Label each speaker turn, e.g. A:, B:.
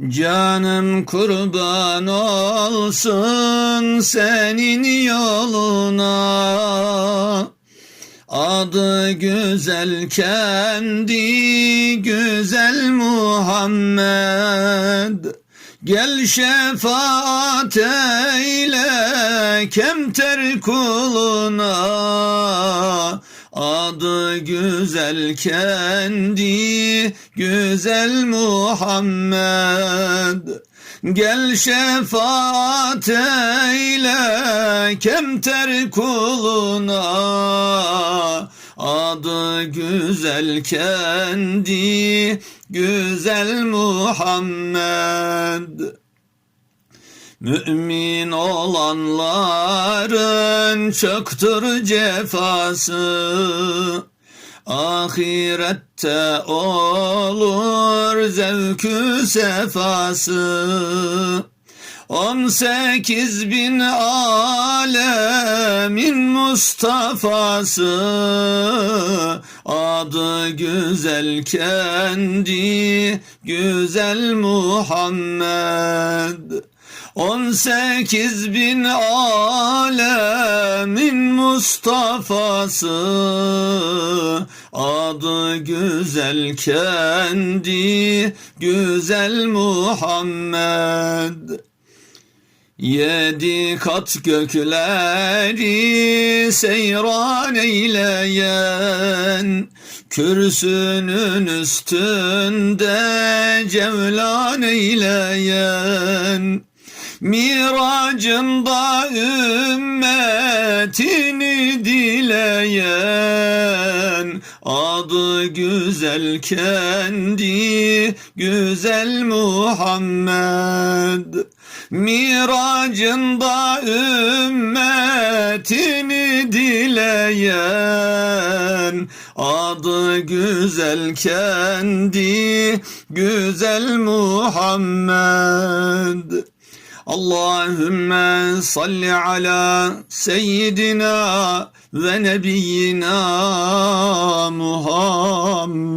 A: Canım kurban olsun senin yoluna. Adı güzel kendi güzel Muhammed. Gel şefaat eyle kemter kuluna Adı güzel kendi güzel Muhammed. Gel şefaat eyle kemter kuluna. Adı güzel kendi güzel Muhammed Mümin olanların çoktur cefası. Ahirette olur zevkü sefası. On sekiz bin alemin Mustafa'sı. Adı güzel kendi güzel Muhammed On sekiz bin alemin Mustafa'sı. Adı güzel kendi güzel Muhammed. Yedi kat gökleri seyran eyleyen Kürsünün üstünde cevlan eyleyen Miracında ümmetini dileyen Adı güzel kendi güzel Muhammed. Miracında ümmetini dileyen Adı güzel kendi güzel Muhammed Allahümme salli ala seyyidina ve nebiyyina Muhammed